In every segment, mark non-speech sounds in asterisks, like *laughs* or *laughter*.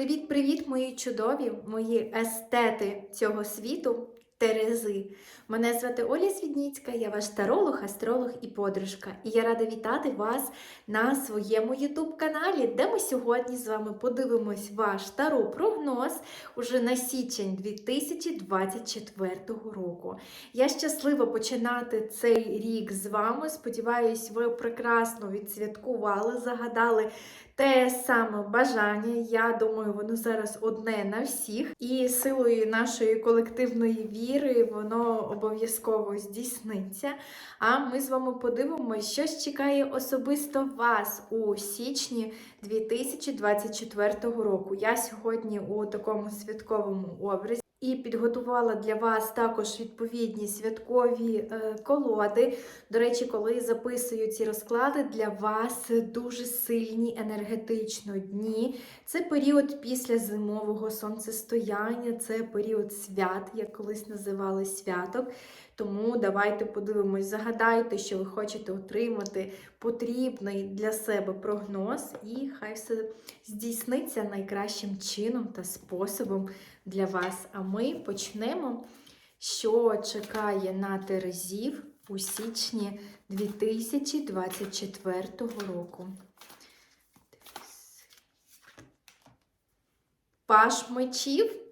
Привіт-привіт, мої чудові, мої естети цього світу. Терези. Мене звати Оля Свідніцька, я ваш таролог, астролог і подружка. І я рада вітати вас на своєму ютуб-каналі, де ми сьогодні з вами подивимось ваш таро-прогноз уже на січень 2024 року. Я щаслива починати цей рік з вами. Сподіваюсь, ви прекрасно відсвяткували, загадали те саме бажання. Я думаю, воно зараз одне на всіх. І силою нашої колективної віри воно обов'язково здійсниться. А ми з вами подивимося, що ж чекає особисто вас у січні 2024 року. Я сьогодні у такому святковому образі. І підготувала для вас також відповідні святкові е, колоди. До речі, коли записую ці розклади, для вас дуже сильні енергетично дні. Це період після зимового сонцестояння, це період свят, як колись називали святок. Тому давайте подивимось, загадайте, що ви хочете отримати потрібний для себе прогноз, і хай все здійсниться найкращим чином та способом для вас. А ми почнемо, що чекає на Терезів у січні 2024 року. Паш мечів.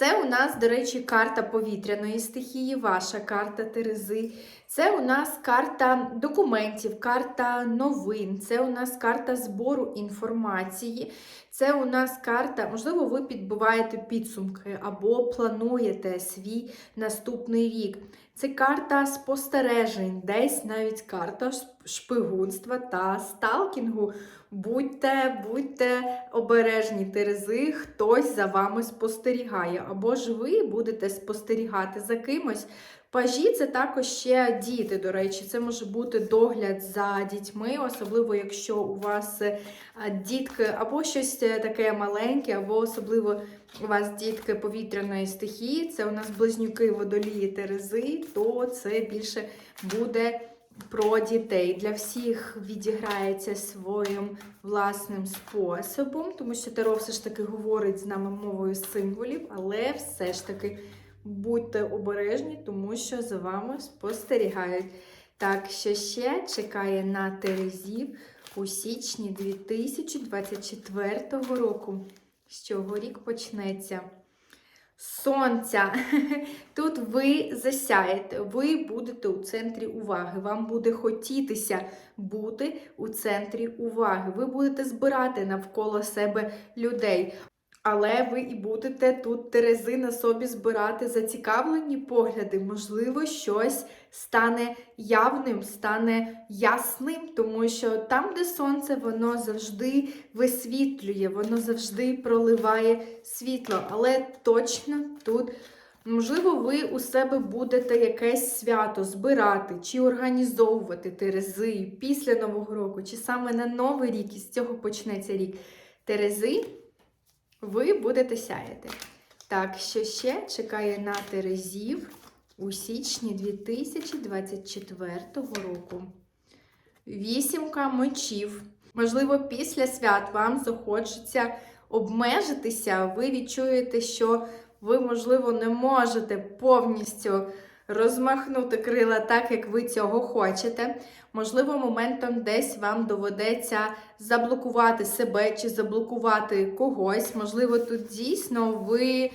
Це у нас, до речі, карта повітряної стихії, ваша карта Терези. Це у нас карта документів, карта новин, це у нас карта збору інформації. Це у нас карта, можливо, ви підбиваєте підсумки або плануєте свій наступний рік. Це карта спостережень, десь навіть карта шпигунства та сталкінгу. Будьте, будьте обережні терези, хтось за вами спостерігає. Або ж ви будете спостерігати за кимось. Пажі це також ще діти, до речі, це може бути догляд за дітьми, особливо якщо у вас дітки або щось таке маленьке, або особливо у вас дітки повітряної стихії, це у нас близнюки водолії терези, то це більше буде про дітей. Для всіх відіграється своїм власним способом, тому що Таро все ж таки говорить з нами мовою символів, але все ж таки будьте обережні, тому що за вами спостерігають. Так, що ще чекає на Терезів у січні 2024 року. З чого рік почнеться? Сонця. *laughs* Тут ви засяєте, ви будете у центрі уваги. Вам буде хотітися бути у центрі уваги. Ви будете збирати навколо себе людей. Але ви і будете тут терези на собі збирати зацікавлені погляди. Можливо, щось стане явним, стане ясним, тому що там, де сонце, воно завжди висвітлює, воно завжди проливає світло. Але точно тут. Можливо, ви у себе будете якесь свято збирати чи організовувати терези після Нового року, чи саме на Новий рік, і з цього почнеться рік терези ви будете сяяти. Так, що ще чекає на Терезів у січні 2024 року? Вісімка мечів. Можливо, після свят вам захочеться обмежитися. Ви відчуєте, що ви, можливо, не можете повністю розмахнути крила так, як ви цього хочете. Можливо, моментом десь вам доведеться заблокувати себе чи заблокувати когось. Можливо, тут дійсно ви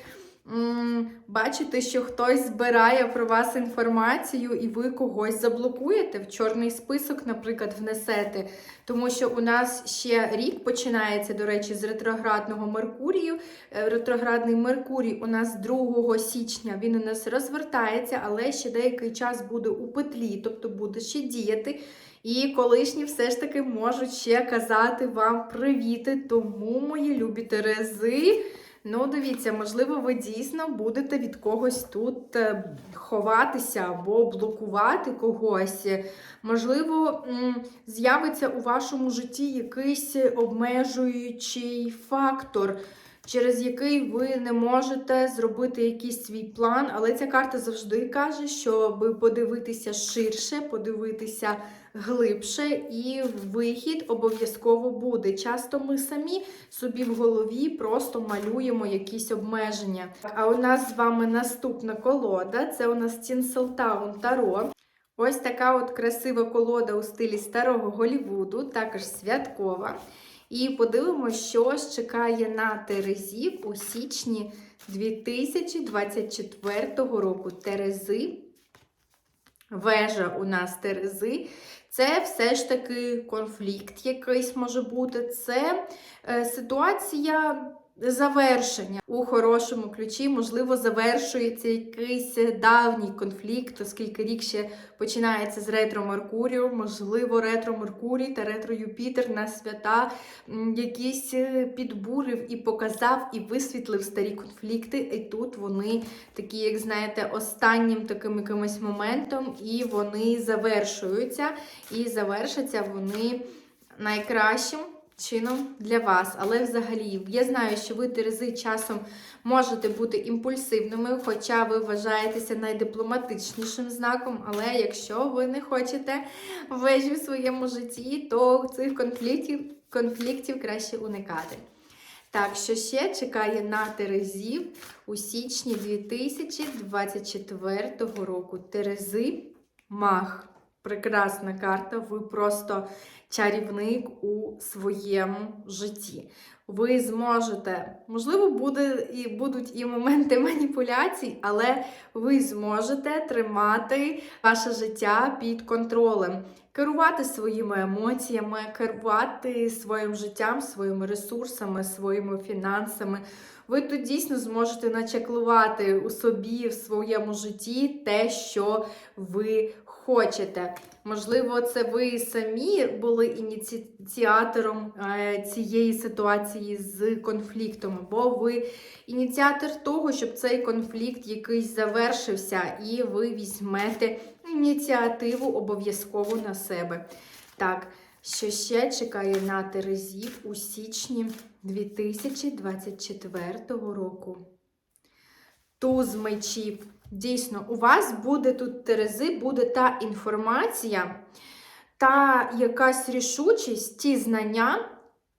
бачите, що хтось збирає про вас інформацію, і ви когось заблокуєте, в чорний список, наприклад, внесете. Тому що у нас ще рік починається, до речі, з ретроградного Меркурію. Е, ретроградний Меркурій у нас 2 січня він у нас розвертається, але ще деякий час буде у петлі, тобто буде ще діяти. І колишні все ж таки можуть ще казати вам привіти. Тому, мої любі Терези. Ну, дивіться, можливо, ви дійсно будете від когось тут е, ховатися або блокувати когось. Можливо, з'явиться у вашому житті якийсь обмежуючий фактор, через який ви не можете зробити якийсь свій план. Але ця карта завжди каже, щоб подивитися ширше, подивитися глибше, і вихід обов'язково буде. Часто ми самі собі в голові просто малюємо якісь обмеження. А у нас з вами наступна колода це у нас Tinseltown Таро. Ось така от красива колода у стилі старого Голівуду, також святкова. І подивимося, що чекає на Терезів у січні 2024 року. Терези, вежа у нас Терези. Це все ж таки конфлікт якийсь може бути. Це е, ситуація завершення у хорошому ключі. Можливо, завершується якийсь давній конфлікт, оскільки рік ще починається з ретро Меркурію. Можливо, ретро Меркурій та ретро Юпітер на свята якісь е, підбурив і показав, і висвітлив старі конфлікти. І тут вони такі, як знаєте, останнім таким якимось моментом, і вони завершуються. І завершаться вони найкращим чином для вас. Але взагалі, я знаю, що ви Терези часом можете бути імпульсивними, хоча ви вважаєтеся найдипломатичнішим знаком. Але якщо ви не хочете вежі в своєму житті, то цих конфліктів, конфліктів краще уникати. Так, що ще чекає на Терезів у січні 2024 року? Терези Мах. Прекрасна карта. Ви просто чарівник у своєму житті. Ви зможете, можливо, буде і будуть і моменти *laughs* маніпуляцій, але ви зможете тримати ваше життя під контролем, керувати своїми емоціями, керувати своїм життям, своїми ресурсами, своїми фінансами. Ви тут дійсно зможете начеклувати у собі в своєму житті те, що ви хочете. Можливо, це ви самі були ініціатором е, цієї ситуації з конфліктом, або ви ініціатор того, щоб цей конфлікт якийсь завершився, і ви візьмете ініціативу обов'язково на себе. Так, що ще чекає на Терезів у січні 2024 року? Туз мечів. Дійсно, у вас буде тут Терези, буде та інформація, та якась рішучість, ті знання,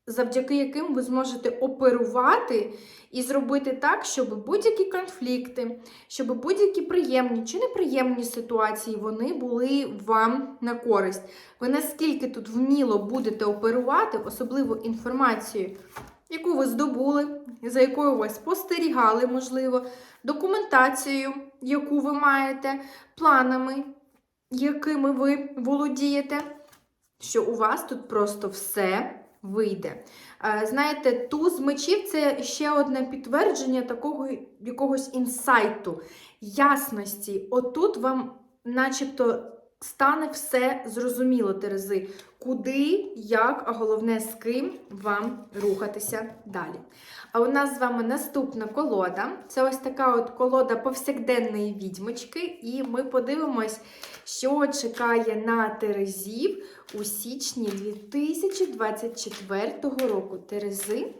завдяки яким ви зможете оперувати і зробити так, щоб будь-які конфлікти, щоб будь-які приємні чи неприємні ситуації вони були вам на користь. Ви наскільки тут вміло будете оперувати, особливо інформацією, яку ви здобули, за якою ви спостерігали, можливо, документацією, яку ви маєте, планами, якими ви володієте, що у вас тут просто все вийде. Е, Знаєте, туз мечів це ще одне підтвердження такого якогось інсайту, ясності. Отут вам, начебто, стане все зрозуміло, Терези, куди, як, а головне, з ким вам рухатися далі. А у нас з вами наступна колода. Це ось така от колода повсякденної відьмочки, і ми подивимось, що чекає на Терезів у січні 2024 року. Терези.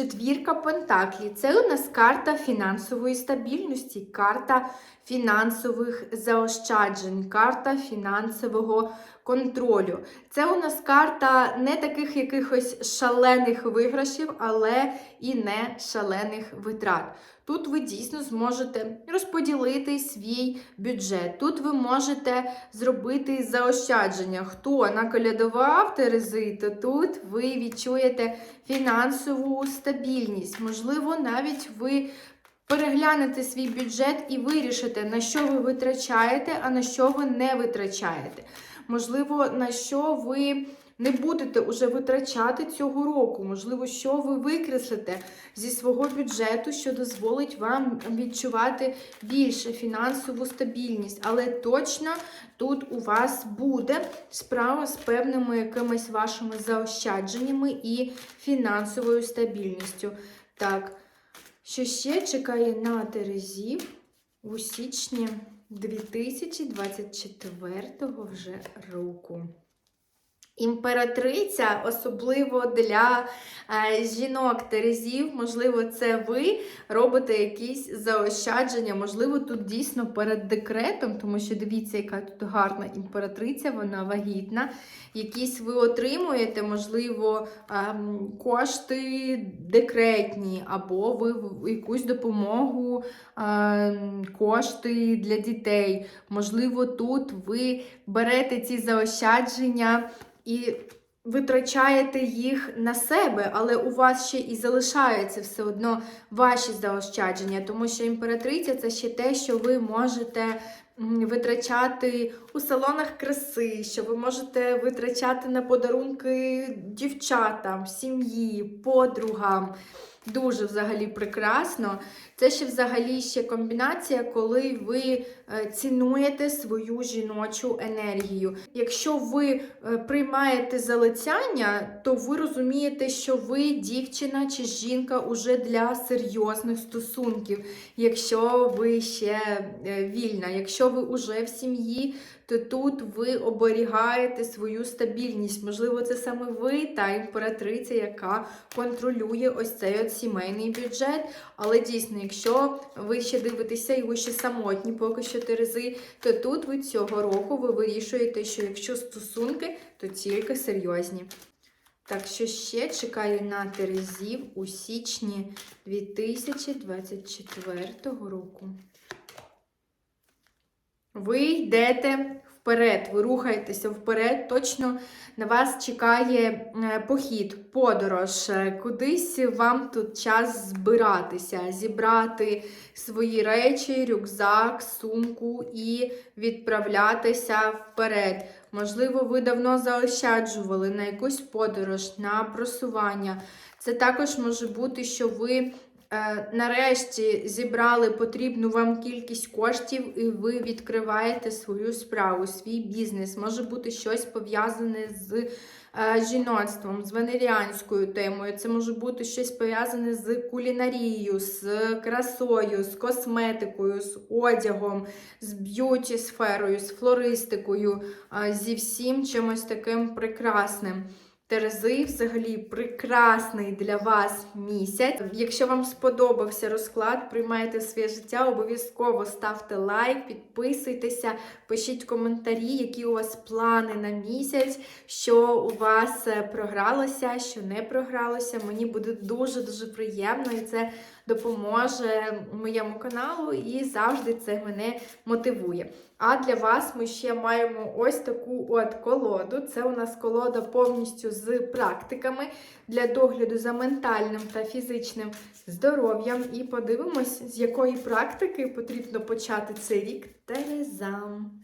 Четвірка Пентаклі це у нас карта фінансової стабільності, карта фінансових заощаджень, карта фінансового контролю. Це у нас карта не таких якихось шалених виграшів, але і не шалених витрат. Тут ви дійсно зможете розподілити свій бюджет. Тут ви можете зробити заощадження. Хто наколядував Терези, то тут ви відчуєте фінансову стабільність. Можливо, навіть ви переглянете свій бюджет і вирішите, на що ви витрачаєте, а на що ви не витрачаєте. Можливо, на що ви не будете уже витрачати цього року. Можливо, що ви викреслите зі свого бюджету, що дозволить вам відчувати більше фінансову стабільність. Але точно тут у вас буде справа з певними якимись вашими заощадженнями і фінансовою стабільністю. Так, що ще чекає на Терезів у січні 2024 вже року. Імператриця, особливо для е, жінок Терезів, можливо, це ви робите якісь заощадження, можливо, тут дійсно перед декретом, тому що дивіться, яка тут гарна імператриця, вона вагітна. Якісь ви отримуєте, можливо, ем, кошти декретні, або ви якусь допомогу, ем, кошти для дітей. Можливо, тут ви берете ці заощадження і витрачаєте їх на себе, але у вас ще і залишаються все одно ваші заощадження, тому що імператриця це ще те, що ви можете витрачати у салонах краси, що ви можете витрачати на подарунки дівчатам, сім'ї, подругам. Дуже взагалі прекрасно. Це ще взагалі ще комбінація, коли ви е, цінуєте свою жіночу енергію. Якщо ви е, приймаєте залицяння, то ви розумієте, що ви дівчина чи жінка уже для серйозних стосунків. Якщо ви ще е, вільна, якщо ви уже в сім'ї, то тут ви оберігаєте свою стабільність. Можливо, це саме ви та імператриця, яка контролює ось цей от сімейний бюджет. Але дійсно, якщо ви ще дивитеся і ви ще самотні, поки що Терези, то тут ви цього року ви вирішуєте, що якщо стосунки, то тільки серйозні. Так що ще чекаю на Терезів у січні 2024 року. Ви йдете вперед, ви рухаєтеся вперед. Точно на вас чекає е, похід, подорож. Е, Кудись вам тут час збиратися, зібрати свої речі, рюкзак, сумку і відправлятися вперед. Можливо, ви давно заощаджували на якусь подорож, на просування. Це також може бути, що ви нарешті зібрали потрібну вам кількість коштів, і ви відкриваєте свою справу, свій бізнес. Може бути щось пов'язане з е, жіноцтвом, з венеріанською темою. Це може бути щось пов'язане з кулінарією, з красою, з косметикою, з одягом, з б'юті сферою, з флористикою, е, зі всім чимось таким прекрасним. Терези взагалі прекрасний для вас місяць. Якщо вам сподобався розклад, приймайте своє життя, обов'язково ставте лайк, підписуйтеся, пишіть коментарі, які у вас плани на місяць, що у вас е, програлося, що не програлося. Мені буде дуже-дуже приємно і це допоможе моєму каналу і завжди це мене мотивує. А для вас ми ще маємо ось таку от колоду. Це у нас колода повністю з практиками для догляду за ментальним та фізичним здоров'ям. І подивимось, з якої практики потрібно почати цей рік Терезам.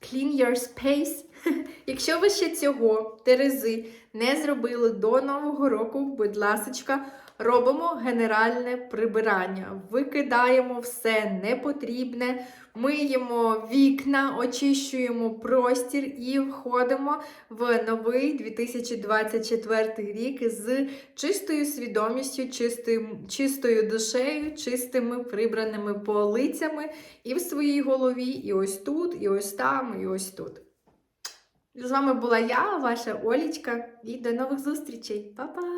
Clean your space. *laughs* Якщо ви ще цього Терези не зробили до Нового року, будь ласочка, робимо генеральне прибирання. Викидаємо все непотрібне, миємо вікна, очищуємо простір і входимо в новий 2024 рік з чистою свідомістю, чистою, чистою душею, чистими прибраними полицями і в своїй голові, і ось тут, і ось там, і ось тут. З вами була я, ваша Олічка, і до нових зустрічей. Па-па!